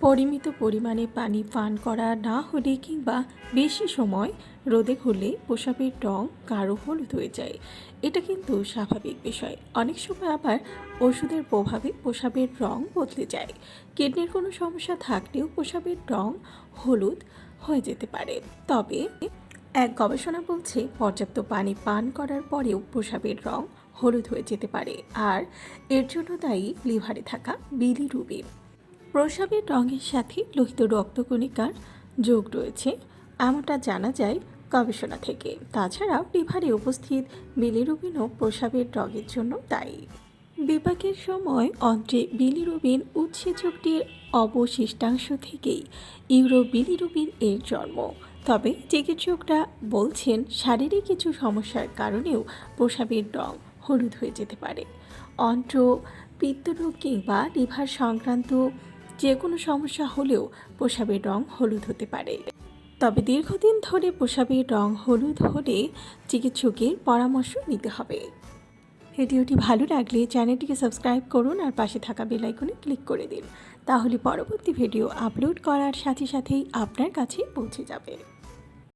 পরিমিত পরিমাণে পানি পান করা না হলে কিংবা বেশি সময় রোদে হলে প্রসাবের রং গাঢ় হলুদ হয়ে যায়। এটা কিন্তু স্বাভাবিক বিষয়। অনেক সময় আবার ওষুধের প্রভাবে প্রসাবের রং বদলে যায়। কিডনির কোনো সমস্যা থাকলেও প্রসাবের রং হলুদ হয়ে যেতে পারে। তবে এক গবেষণা বলছে, পর্যাপ্ত পানি পান করার পরেও প্রসাবের রং হলুদ হয়ে যেতে পারে। আর এর জন্য দায়ী লিভারে থাকা বিলিরুবিন। প্রসাবের রঙের সাথে লোহিত রক্তকণিকার যোগ রয়েছে। এমনটা জানা যায় গবেষণা থেকে। তাছাড়াও লিভারে উপস্থিত বিলিরুবিনও প্রসাবের রঙের জন্য দায়ী। বিপাকের সময় অন্ত্রে বিলিরুবিন উৎসেচকটির অবশিষ্টাংশ থেকেই ইউরো বিলিরুবিন এর জন্ম। তবে চিকিৎসকরা বলছেন, শারীরিক কিছু সমস্যার কারণেও প্রসাবের রং হলুদ হয়ে যেতে পারে। অন্ত্র পিত্তরোগ কিংবা লিভার সংক্রান্ত যে কোনো সমস্যা হলেও পোশাবের রং হলুদ হতে পারে। তবে দীর্ঘদিন ধরে পোশাবের রং হলুদ হলে চিকিৎসকের পরামর্শ নিতে হবে। ভিডিওটি ভালো লাগলে চ্যানেলটিকে সাবস্ক্রাইব করুন আর পাশে থাকা বেলাইকনে ক্লিক করে দিন। তাহলে পরবর্তী ভিডিও আপলোড করার সাথে সাথেই আপনার কাছে পৌঁছে যাবে।